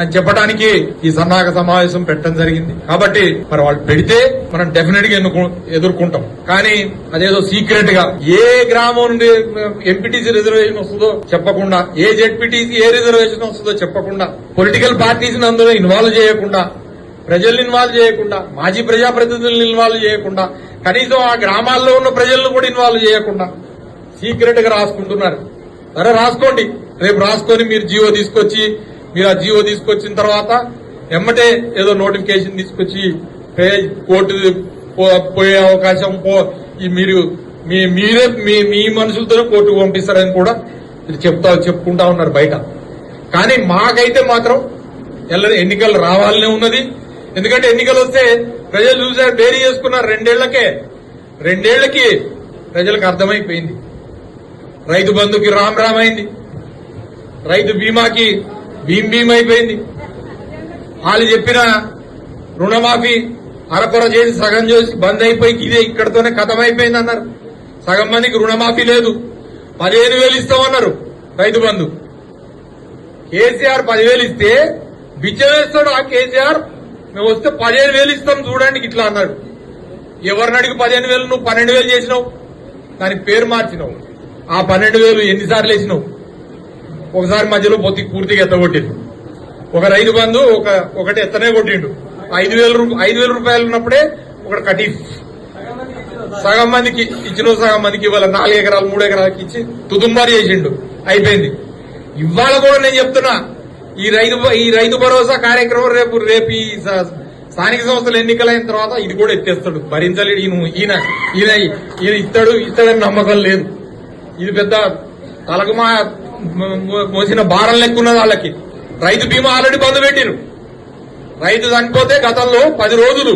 అని చెప్పడానికి ఈ సన్నాహక సమావేశం పెట్టడం జరిగింది. కాబట్టి మరి వాళ్ళు పెడితే మనం డెఫినెట్గా ఎదుర్కొంటాం. కానీ అదేదో సీక్రెట్గా ఏ గ్రామం నుండి ఎంపీటీసీ రిజర్వేషన్ వస్తుందో చెప్పకుండా ఏ జెడ్పీటీసీ ఏ రిజర్వేషన్ వస్తుందో చెప్పకుండా పొలిటికల్ పార్టీస్ అందులో ఇన్వాల్వ్ చేయకుండా ప్రజల్ని ఇన్వాల్వ్ చేయకుండా మాజీ ప్రజాప్రతినిధులను ఇన్వాల్వ్ చేయకుండా కనీసం ఆ గ్రామాల్లో ఉన్న ప్రజలను కూడా ఇన్వాల్వ్ చేయకుండా సీక్రెట్గా రాసుకుంటున్నారు. సరే రాసుకోండి. రేపు రాసుకొని మీరు జీవో తీసుకొచ్చి మీరు ఆ జీవో తీసుకొచ్చిన తర్వాత ఎమ్మటే ఏదో నోటిఫికేషన్ తీసుకొచ్చి కోర్టు పో- పోయే అవకాశం పో మీరు మీ మీరే మీ మీ మనుషులతోనే కోర్టుకు పంపిస్తారని కూడా మీరు చెప్తా చెప్పుకుంటా ఉన్నారు బయట. కానీ మాకైతే మాత్రం ఎల్ల ఎన్నికలు రావాలనే ఉన్నది. ఎందుకంటే ఎన్నికలు వస్తే ప్రజలు చూసారు బేరీ చేసుకున్నారు రెండేళ్ళకే. రెండేళ్ళకి ప్రజలకు అర్థమైపోయింది. రైతు బంధుకి రామ్ రామ్ అయింది. రైతు బీమాకి భీమ్ భీమ్ అయిపోయింది. వాళ్ళు చెప్పిన రుణమాఫీ అరకొర చేసి సగం చేసి బంద్ అయిపోయి ఇదే ఇక్కడతోనే కథం అయిపోయింది అన్నారు. సగం మందికి రుణమాఫీ లేదు. పదిహేను వేలు ఇస్తామన్నారు రైతు బంధు. కేసీఆర్ పదివేలు ఇస్తే బిచ్చవేస్తాడు ఆ కేసీఆర్. మేము వస్తే పదిహేను వేలు ఇస్తాం చూడండి ఇట్లా అన్నాడు. ఎవరిని అడిగి పదిహేను వేలు నువ్వు పన్నెండు వేలు చేసినావు? దాని పేరు మార్చినావు. ఆ పన్నెండు వేలు ఎన్నిసార్లు వేసినావు? ఒకసారి మధ్యలో పొత్తి పూర్తిగా ఎత్తగొట్టిండు. ఒక రైతు బంధు ఒక ఒకటి ఎత్తనే కొట్టిండు. ఐదు వేల రూ- ఐదు వేల రూపాయలు ఉన్నప్పుడే ఒకటి కటి సగం మందికి ఇచ్చిన సగం మందికి ఇవాళ నాలుగు ఎకరాలు మూడు ఎకరాలకి ఇచ్చి తుదుంబారి చేసిండు. అయిపోయింది. ఇవాళ కూడా నేను చెప్తున్నా ఈ రైతు ఈ రైతు భరోసా కార్యక్రమం రేపు రేపు ఈ స్థానిక సంస్థలు ఎన్నికలైన తర్వాత ఇది కూడా ఎత్తేస్తాడు. భరించలేడు ఈయన ఈయన ఈయన ఈయన ఇస్తాడు ఇస్తాడని నమ్మకం లేదు. ఇది పెద్ద తలకు మా మోసిన భారం లెక్కున్నది వాళ్ళకి. రైతు బీమా ఆల్రెడీ బంద్ పెట్టిరు. రైతు చనిపోతే గతంలో పది రోజులు